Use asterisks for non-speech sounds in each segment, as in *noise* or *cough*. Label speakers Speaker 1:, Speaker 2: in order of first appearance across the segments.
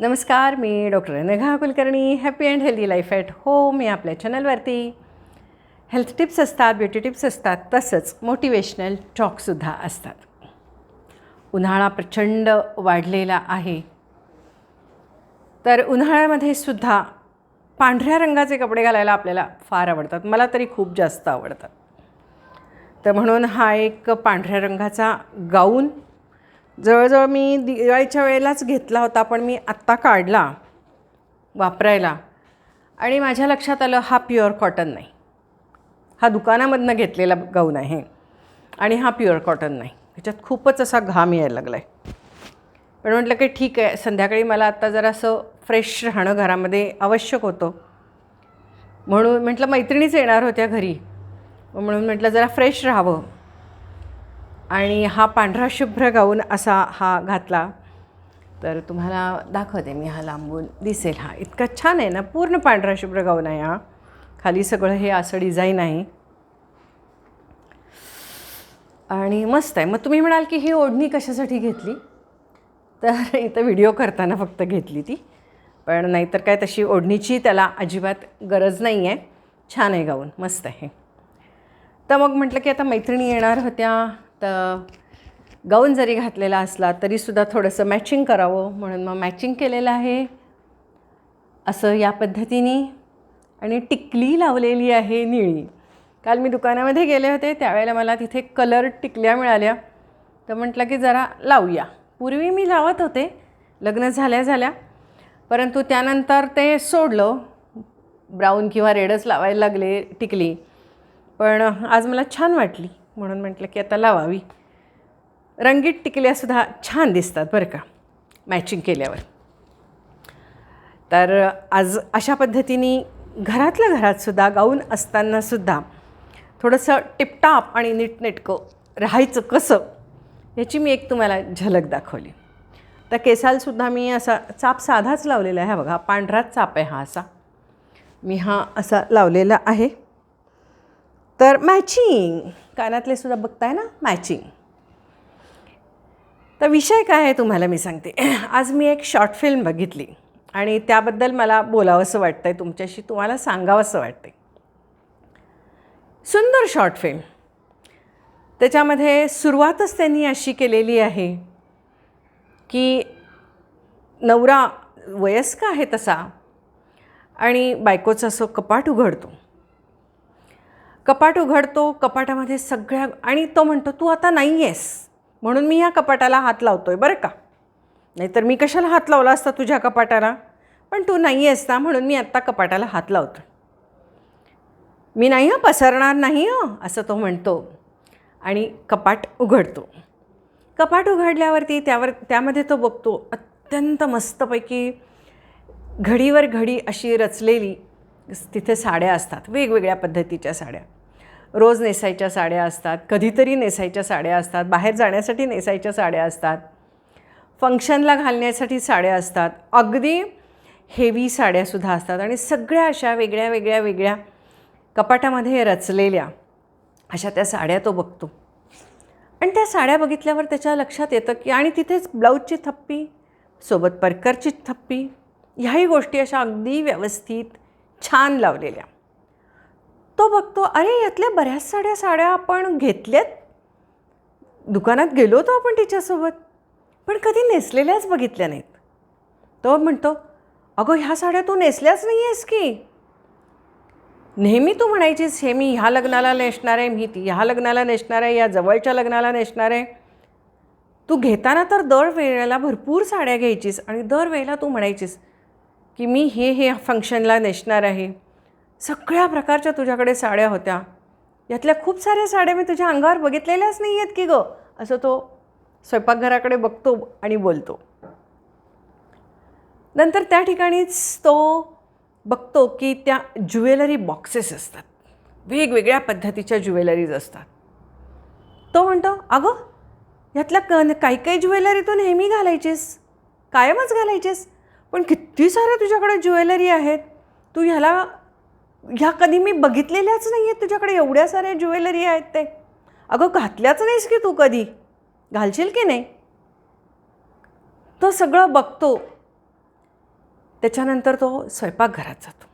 Speaker 1: नमस्कार मी doctor Anagha Kulkarni happy and healthy life at home मी आपल्या चॅनलवरती हेल्थ टिप्स असतात ब्युटी टिप्स असतात तसंच मोटिवेशनल टॉकसुद्धा असतात. उन्हाळा प्रचंड वाढलेला आहे. तर उन्हाळ्यामध्ये सुद्धा पांढऱ्या रंगाचे कपडे घालायला आपल्याला फार आवडतात. मला तरी खूप जास्त आवडतात. तर म्हणून हा एक पांढऱ्या रंगाचा गाऊन जवळजवळ मी दिवाळीच्या वेळेलाच घेतला होता पण मी आत्ता काढला वापरायला. आणि माझ्या लक्षात आलं हा प्युअर कॉटन नाही. हा दुकानामधनं घेतलेला गाऊन आहे आणि हा प्युअर कॉटन नाही. ह्याच्यात खूपच असा घाम यायला लागला आहे पण म्हटलं की ठीक आहे संध्याकाळी मला आत्ता जरा असं फ्रेश राहणं घरामध्ये आवश्यक होतं. म्हणून म्हटलं मैत्रिणीच येणार होत्या घरी. म्हणून म्हटलं जरा फ्रेश राहावं. आणि हा पांढरा शुभ्र गाऊन असा हा घातला. तर तुम्हाला दाखवते मी हा लांबून. दिसेल हा. इतका छान आहे ना पूर्ण पांढरा शुभ्र गाऊन आहे हा. खाली सगळं हे असं डिझाईन आहे. आणि मस्त आहे. मग तुम्ही म्हणाल की ही ओढणी कशासाठी घेतली? तर इथं व्हिडिओ करताना फक्त घेतली ती. पण नाहीतर काय तशी ओढणीची त्याला अजिबात गरज नाही आहे छान आहे गाऊन. मस्त आहे. तर मग म्हटलं की आता मैत्रिणी येणार होत्या. तर गाऊन जरी घातलेला असला तरीसुद्धा थोडंसं मॅचिंग करावं म्हणून मग मॅचिंग केलेलं आहे. असं या पद्धतीने आणि टिकली लावलेली आहे निळी. काल मी दुकानामध्ये गेले होते त्यावेळेला मला तिथे कलर टिकल्या मिळाल्या. तर म्हटलं की जरा लावूया. पूर्वी मी लावत होते लग्न झाल्या झाल्या. परंतु त्यानंतर ते सोडलं. ब्राऊन किंवा रेडच लावायला लागले टिकली. पण आज मला छान वाटली. म्हणून म्हटलं की आता लावावी. रंगीत टिकल्यासुद्धा छान दिसतात बरं का मॅचिंग केल्यावर. तर आज अशा पद्धतीने घरातल्या घरातसुद्धा गाऊन असतानासुद्धा थोडंसं टिपटाप आणि नीटनेटकं राहायचं कसं याची मी एक तुम्हाला झलक दाखवली. तर केसालसुद्धा मी असा चाप साधाच लावलेला आहे. बघा पांढराच चाप आहे हा असा. मी हा असा लावलेला आहे. तर मॅचिंग कानातले सुद्धा बघताय ना? मॅचिंग तर विषय काय आहे तुम्हाला मी सांगते. *clears throat* आज मी एक शॉर्ट फिल्म बघितली. आणि त्याबद्दल मला बोलावंसं वाटतं आहे तुमच्याशी तुम्हाला सांगावंसं वाटतं सुंदर शॉर्ट फिल्म त्याच्यामध्ये सुरुवातच त्यांनी अशी केलेली आहे की नवरा वयस्क आहे तसा आणि बायकोचं असं कपाट उघडतो. कपाट उघडतो कपाटामध्ये सगळ्या आणि तो म्हणतो तू आता नाही आहेस म्हणून मी ह्या कपाटाला हात लावतो आहे बरं का? नाहीतर मी कशाला हात लावला असता तुझ्या कपाटाला? पण तू नाही आहेस ना म्हणून मी आत्ता कपाटाला हात लावतो मी नाही हं पसरणार नाही हं असं तो म्हणतो. आणि कपाट उघडतो. कपाट उघडल्यावरती त्यावर त्यामध्ये तो बघतो अत्यंत मस्तपैकी घडीवर घडी अशी रचलेली तिथे साड्या असतात वेगवेगळ्या पद्धतीच्या साड्या. रोज नेसायच्या साड्या असतात कधीतरी नेसायच्या साड्या असतात बाहेर जाण्यासाठी नेसायच्या साड्या असतात फंक्शनला घालण्यासाठी साड्या असतात अगदी हेवी साड्यासुद्धा असतात आणि सगळ्या अशा वेगळ्या वेगळ्या वेगळ्या कपाटामध्ये रचलेल्या अशा त्या साड्या तो बघतो. आणि त्या साड्या बघितल्यावर त्याच्या लक्षात येतं की आणि तिथेच ब्लाऊजची थप्पी सोबत परकरची थप्पी ह्याही गोष्टी अशा अगदी व्यवस्थित छान लावलेल्या. तो बघतो अरे यातल्या बऱ्याच साड्या साड्या आपण घेतल्यात? दुकानात गेलो होतो आपण तिच्यासोबत पण कधी नेसलेल्याच बघितल्या नाहीत. तो म्हणतो अगं ह्या साड्या तू नेसल्याच नाही आहेस की? नेहमी तू म्हणायचीस हे मी ह्या लग्नाला नेसणार आहे मी ती ह्या लग्नाला नेसणार आहे या जवळच्या लग्नाला नेसणार आहे. तू घेताना तर दर वेळेला भरपूर साड्या घ्यायचीस आणि दरवेळेला तू म्हणायचीस की मी हे हे फंक्शनला नेसणार आहे. सगळ्या प्रकारच्या तुझ्याकडे साड्या होत्या. यातल्या खूप साऱ्या साड्या मी तुझ्या अंगावर बघितलेल्याच नाही आहेत की गं असं तो स्वयंपाकघराकडे बघतो आणि बोलतो. नंतर त्या ठिकाणीच तो बघतो की त्या ज्वेलरी बॉक्सेस असतात. वेगवेगळ्या पद्धतीच्या ज्वेलरीज असतात. तो म्हणतो अगं यातल्या क काही काही ज्वेलरी तू नेहमी घालायचीस. कायमच घालायचीस. पण किती साऱ्या तुझ्याकडे ज्वेलरी आहेत तू ह्याला ह्या कधी मी बघितलेल्याच नाही आहेत तुझ्याकडे एवढ्या साऱ्या ज्वेलरी आहेत ते. अगं घातल्याच नाहीस की तू कधी? घालशील की नाही? तो सगळं बघतो. त्याच्यानंतर तो स्वयंपाकघरात जातो.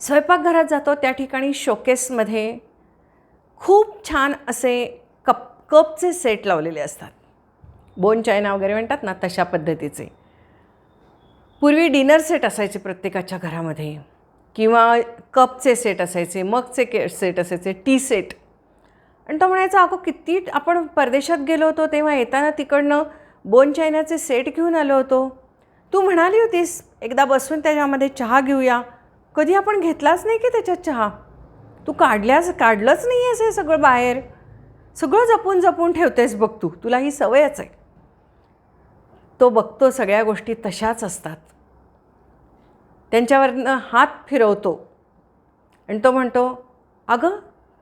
Speaker 1: स्वयंपाकघरात जातो त्या ठिकाणी शोकेसमध्ये खूप छान असे कप कपचे सेट लावलेले असतात. बोन चायना वगैरे म्हणतात ना तशा पद्धतीचे. पूर्वी डिनर सेट असायचे प्रत्येकाच्या घरामध्ये किंवा कपचे सेट असायचे मगचे के सेट असायचे टी सेट. आणि तो म्हणायचा अगं किती आपण परदेशात गेलो होतो तेव्हा येताना तिकडनं बोन चायनाचे सेट घेऊन आलो होतो. तू म्हणाली होतीस एकदा बसून त्याच्यामध्ये चहा घेऊया. कधी आपण घेतलाच नाही की त्याच्यात चहा? तू काढल्यास काढलंच नाही आहेस हे सगळं बाहेर. सगळं जपून जपून ठेवतेस बघ तू तुला ही सवयच आहे. तो बघतो सगळ्या गोष्टी तशाच असतात. त्यांच्यावरनं हात फिरवतो. आणि तो म्हणतो अगं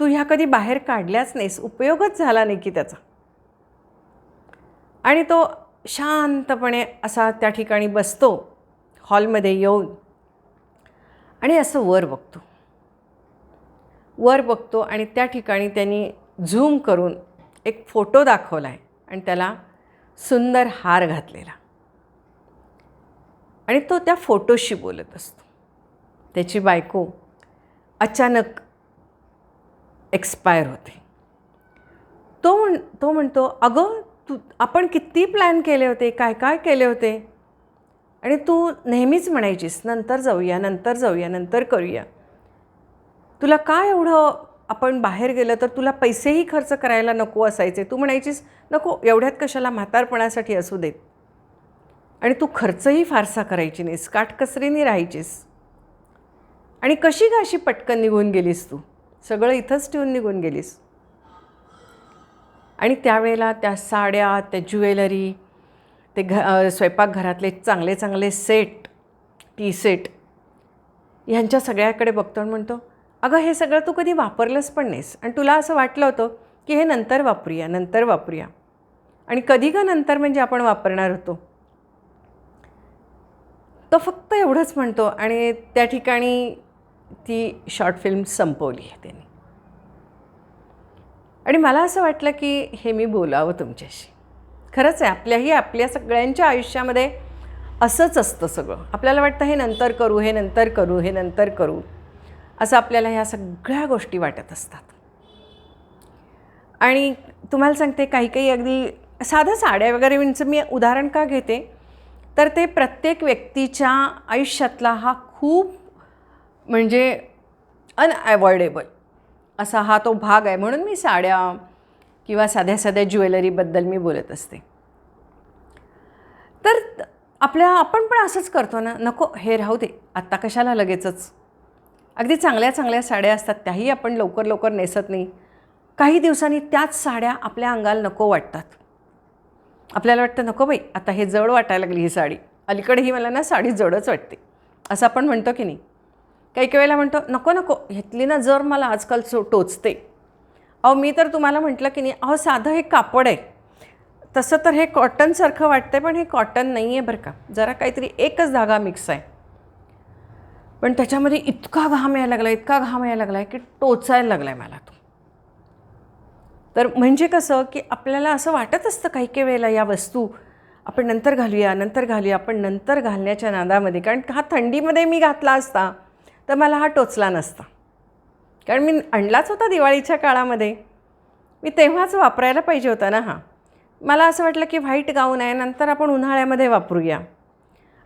Speaker 1: तू ह्या कधी बाहेर काढल्याच नाहीस उपयोगच झाला नाही की त्याचा. आणि तो शांतपणे असा त्या ठिकाणी बसतो हॉलमध्ये येऊन. आणि असं वर बघतो. वर बघतो आणि त्या ठिकाणी त्यांनी झूम करून एक फोटो दाखवला आहे आणि त्याला सुंदर हार घातलेला. आणि तो त्या फोटोशी बोलत असतो. त्याची बायको अचानक एक्सपायर होते. तो म्हण तो म्हणतो अगं तू आपण किती प्लॅन केले होते? काय काय केले होते? आणि तू नेहमीच म्हणायचीस नंतर जाऊया नंतर जाऊया नंतर करूया. तुला काय एवढं आपण बाहेर गेलं तर तुला पैसेही खर्च करायला नको असायचे. तू म्हणायचीस नको एवढ्यात कशाला म्हातारपणासाठी असू देत? आणि तू खर्चही फारसा करायची नाहीस काटकसरीने राहायचीस. आणि कशी का अशी पटकन निघून गेलीस तू? सगळं इथंच ठेवून निघून गेलीस. आणि त्यावेळेला त्या साड्या त्या ज्वेलरी ते घ स्वयंपाकघरातले चांगले चांगले सेट टी सेट ह्यांच्या सगळ्याकडे बघतो आणि म्हणतो अगं हे सगळं तू कधी वापरलंच पण नाहीस. आणि तुला असं वाटलं होतं की हे नंतर वापरूया नंतर वापरूया. आणि कधी का नंतर म्हणजे आपण वापरणार होतो? तो फक्त एवढंच म्हणतो आणि त्या ठिकाणी ती शॉर्ट फिल्म संपवली आहे त्यांनी. आणि मला असं वाटलं की हे मी बोलावं तुमच्याशी. खरंच आहे आपल्याही आपल्या सगळ्यांच्या आयुष्यामध्ये असंच असतं सगळं. आपल्याला वाटतं हे नंतर करू हे नंतर करू हे नंतर करू. असं आपल्याला ह्या सगळ्या गोष्टी वाटत असतात. आणि तुम्हाला सांगते काही काही अगदी साधं साड्या वगैरेचं म्हणजे मी उदाहरण का घेते? तर ते प्रत्येक व्यक्तीच्या आयुष्यातला हा खूप म्हणजे अनॲवॉइडेबल असा हा तो भाग आहे. म्हणून मी साड्या किंवा साध्या साध्या ज्वेलरीबद्दल मी बोलत असते. तर आपल्या आपण पण असंच करतो ना नको हे राहू दे आत्ता कशाला लगेचच अगदी चांगल्या चांगल्या साड्या असतात त्याही आपण लवकर लवकर नेसत नाही. काही दिवसांनी त्याच साड्या आपल्या अंगाला नको वाटतात. आपल्याला वाटतं नको बाई आता हे जड वाटायला लागली ही साडी. अलीकडे ही मला ना साडी जडच वाटते. असं आपण म्हणतो की नाही? काही काही वेळेला म्हणतो नको नको घेतली ना जर मला आजकाल सो टोचते. अहो मी तर तुम्हाला म्हटलं की नाही अहो साधं हे कापड आहे. तसं तर हे कॉटनसारखं वाटतं पण हे कॉटन नाही आहे बरं का. जरा काहीतरी एकच धागा मिक्स आहे. पण त्याच्यामध्ये इतका घाम यायला लागला इतका घाम यायला लागला आहे की टोचायला लागला आहे मला तो. तर म्हणजे कसं की आपल्याला असं वाटत असतं काही काही वेळेला या वस्तू आपण नंतर घालूया नंतर घालूया आपण नंतर घालण्याच्या नादामध्ये. कारण हा थंडीमध्ये मी घातला असता तर मला हा टोचला नसता. कारण मी आणलाच होता दिवाळीच्या काळामध्ये. मी तेव्हाच वापरायला पाहिजे होता ना हा. मला असं वाटलं की व्हाईट गाऊन आहे नंतर आपण उन्हाळ्यामध्ये वापरूया.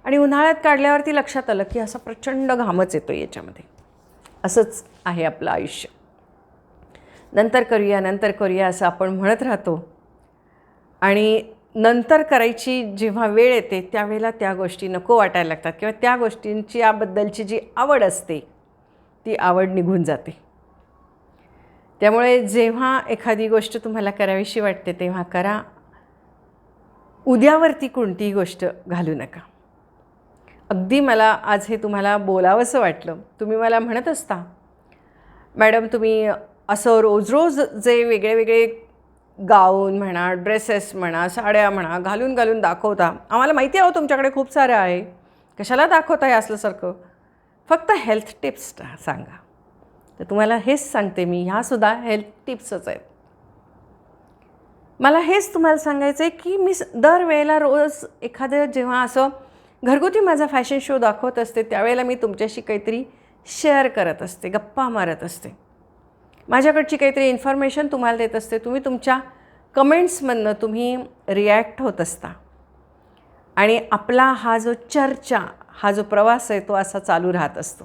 Speaker 1: आणि उन्हाळ्यात काढल्यावरती लक्षात आलं की असा प्रचंड घामच येतो याच्यामध्ये. असंच आहे आपलं आयुष्य. नंतर करूया नंतर करूया असं आपण म्हणत राहतो. आणि नंतर करायची जेव्हा वेळ येते त्यावेळेला त्या गोष्टी नको वाटायला लागतात किंवा त्या गोष्टींची याबद्दलची जी आवड असते ती आवड निघून जाते. त्यामुळे जेव्हा एखादी गोष्ट तुम्हाला करावीशी वाटते तेव्हा करा. उद्यावरती कोणतीही गोष्ट घालू नका. अगदी मला आज हे तुम्हाला बोलावंसं वाटलं. तुम्ही मला म्हणत असता मॅडम तुम्ही असं रोज रोज जे वेगळे वेगळे गाऊन म्हणा ड्रेसेस म्हणा साड्या म्हणा घालून घालून दाखवता आम्हाला माहिती आहे हो तुमच्याकडे खूप सारं आहे. कशाला दाखवता हे असल्यासारखं फक्त हेल्थ टिप्स सांगा. तर तुम्हाला हेच सांगते मी ह्यासुद्धा हेल्थ टिप्सच आहेत. मला हेच तुम्हाला सांगायचं आहे की मी दरवेळेला रोज एखादं जेव्हा असं घरगुती माझा फॅशन शो दाखवत असते त्यावेळेला मी तुमच्याशी काहीतरी शेअर करत असते गप्पा मारत असते. माझ्याकडची काहीतरी इन्फॉर्मेशन तुम्हाला देत असते तुम्ही तुमच्या कमेंट्समधनं तुम्ही रिॲक्ट होत असता. आणि आपला हा जो चर्चा हा जो प्रवास आहे तो असा चालू राहत असतो.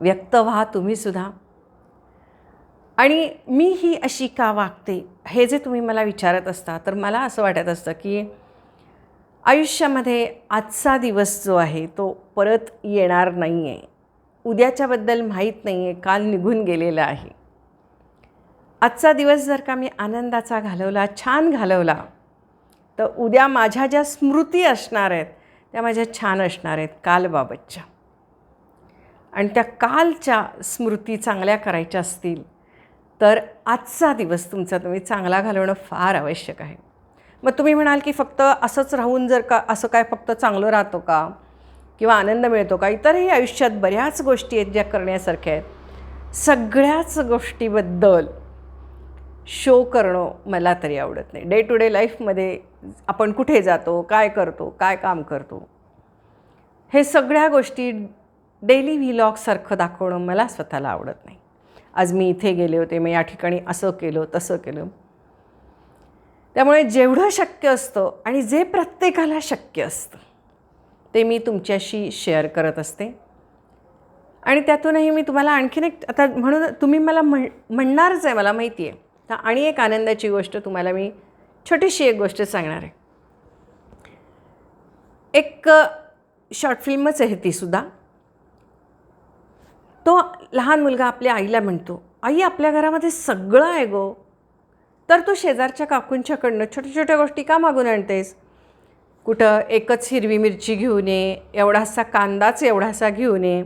Speaker 1: व्यक्त व्हा तुम्हीसुद्धा आणि मी ही अशी का वागते हे जे तुम्ही मला विचारत असता तर मला असं वाटत असतं की आयुष्यामध्ये आजचा दिवस जो आहे तो परत येणार नाही आहे उद्याच्याबद्दल माहीत नाही आहे काल निघून गेलेला आहे. आजचा दिवस जर का मी आनंदाचा घालवला छान घालवला तर उद्या माझ्या ज्या स्मृती असणार आहेत त्या माझ्या छान असणार आहेत कालबाबतच्या. आणि त्या कालच्या स्मृती चांगल्या करायच्या असतील तर आजचा दिवस तुमचा तुम्ही चांगला घालवणं फार आवश्यक आहे. मग तुम्ही म्हणाल की फक्त असंच राहून जर का असं काय फक्त चांगलं राहतो का? किंवा आनंद मिळतो का? इतरही आयुष्यात बऱ्याच गोष्टी आहेत ज्या करण्यासारख्या आहेत. सगळ्याच गोष्टीबद्दल शो करणं मला तरी आवडत नाही. डे टू डे लाईफमध्ये आपण कुठे जातो काय करतो काय काम करतो? हे सगळ्या गोष्टी डेली व्हिलॉगसारखं दाखवणं मला स्वतःला आवडत नाही. आज मी इथे गेले होते मी या ठिकाणी असं केलं तसं केलं. त्यामुळे जेवढं शक्य असतं आणि जे प्रत्येकाला शक्य असतं ते मी तुमच्याशी शेअर करत असते. आणि त्यातूनही मी तुम्हाला आणखीन एक आता म्हणून तुम्ही मला म्हण म्हणणारच आहे मला माहिती आहे तर आणि एक आनंदाची गोष्ट तुम्हाला मी छोटीशी एक गोष्ट सांगणार आहे. एक शॉर्ट फिल्मच आहे तीसुद्धा तो लहान मुलगा आपल्या आईला म्हणतो आई आपल्या घरामध्ये सगळं आहे गो. तर तू शेजारच्या काकूंच्याकडनं छोट्या छोट्या गोष्टी का मागून आणतेस? कुठं एकच हिरवी मिरची घेऊन ये एवढासा कांदाच एवढासा घेऊन ये.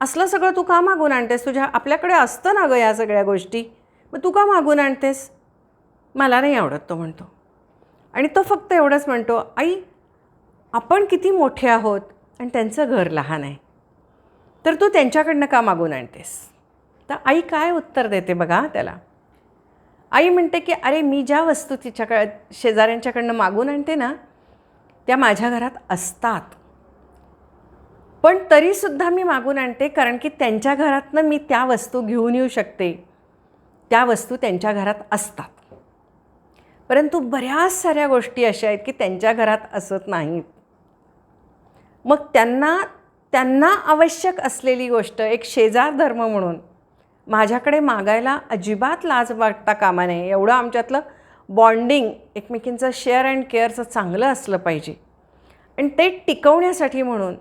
Speaker 1: असलं सगळं तू का मागून आणतेस? तुझ्या आपल्याकडे असतं ना गं या सगळ्या गोष्टी. मग तू का मागून आणतेस? मला नाही आवडत तो म्हणतो. आणि तो फक्त एवढंच म्हणतो आई आपण किती मोठे आहोत आणि त्यांचं घर लहान आहे. तर तू त्यांच्याकडनं का मागून आणतेस? तर आई काय उत्तर देते बघा त्याला? आई म्हणते की अरे मी ज्या वस्तू तिच्याकडे शेजाऱ्यांच्याकडनं मागून आणते ना त्या माझ्या घरात असतात. पण तरीसुद्धा मी मागून आणते कारण की त्यांच्या घरातनं मी त्या वस्तू घेऊन येऊ शकते. त्या वस्तू त्यांच्या घरात असतात. परंतु बऱ्याच साऱ्या गोष्टी अशा आहेत की त्यांच्या घरात असत नाहीत. मग त्यांना त्यांना आवश्यक असलेली गोष्ट एक शेजार धर्म म्हणून माझ्याकडे मागायला अजिबात लाज वाटता कामा नये. एवढं आमच्यातलं बॉन्डिंग एकमेकींचं शेअर अँड केअरचं चांगलं असलं पाहिजे. आणि ते टिकवण्यासाठी म्हणून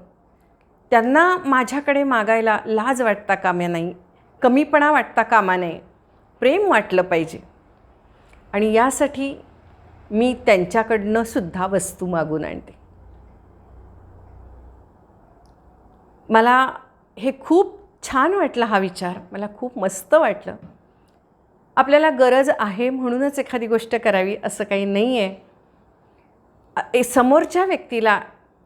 Speaker 1: त्यांना माझ्याकडे मागायला लाज वाटता कामा नाही कमीपणा वाटता कामा नये प्रेम वाटलं पाहिजे. आणि यासाठी मी त्यांच्याकडनं सुद्धा वस्तू मागून आणते. मला हे खूप छान वाटला हा विचार. मला खूप मस्त वाटलं. आपल्याला गरज आहे म्हणूनच एखादी गोष्ट करावी असं काही नाही आहे समोरच्या व्यक्तीला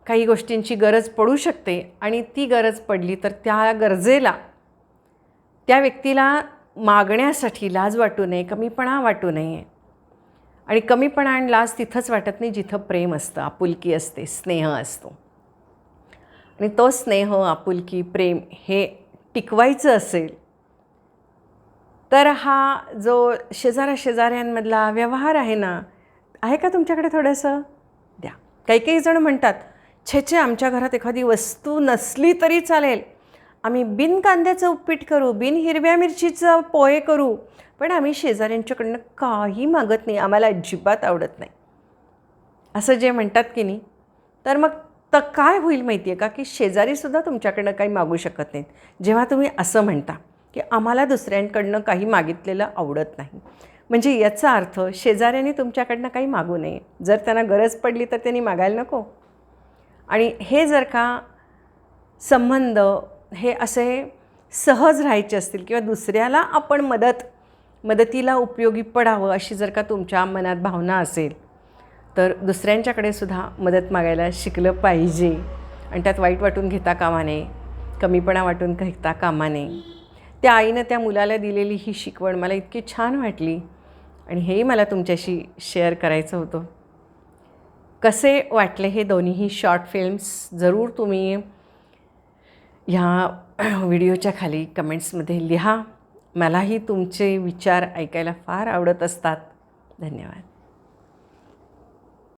Speaker 1: काही गोष्टींची गरज पडू शकते आणि ती गरज पडली तर त्या गरजेला त्या व्यक्तीला मागण्यासाठी लाज वाटू नये कमीपणा वाटू नये. आणि कमीपणा आणि लाज तिथंच वाटत नाही जिथं प्रेम असतं आपुलकी असते स्नेह असतो. आणि तो स्नेह आपुलकी प्रेम हे टिकवायचं असेल तर हा जो शेजारा शेजाऱ्यांमधला व्यवहार आहे ना आहे का तुमच्याकडे थोडंसं? द्या. काही काही जण म्हणतात छे छे आमच्या घरात एखादी वस्तू नसली तरी चालेल. आम्ही बिन कांद्याचं उपीट करू बिन हिरव्या मिरचीचं पोहे करू पण आम्ही शेजाऱ्यांच्याकडनं काही मागत नाही. आम्हाला अजिबात आवडत नाही. असं जे म्हणतात की नाही तर मग तर काय होईल माहिती आहे का की शेजारीसुद्धा तुमच्याकडनं काही मागू शकत नाहीत. जेव्हा तुम्ही असं म्हणता की आम्हाला दुसऱ्यांकडनं काही मागितलेलं आवडत नाही. म्हणजे याचा अर्थ शेजाऱ्यांनी तुमच्याकडनं काही मागू नये. जर त्यांना गरज पडली तर त्यांनी मागायला नको. आणि हे जर का संबंध हे असे सहज राहायचे असतील किंवा दुसऱ्याला आपण मदत मदतीला उपयोगी पडावं अशी जर का तुमच्या मनात भावना असेल तर दुसऱ्यांच्याकडे सुद्धा मदत मागायला शिकलं पाहिजे. आणि त्यात वाईट वाटून घेता कामा नये कमीपणा वाटून घेता कामा नये त्या आईनं त्या मुलाला दिलेली ही शिकवण मला इतकी छान वाटली आणि हेही मला तुमच्याशी शेअर करायचं होतं. कसे वाटले हे दोन्हीही शॉर्ट फिल्म्स? जरूर तुम्ही ह्या व्हिडिओच्या खाली कमेंट्समध्ये लिहा. मलाही तुमचे विचार ऐकायला फार आवडत असतात. धन्यवाद.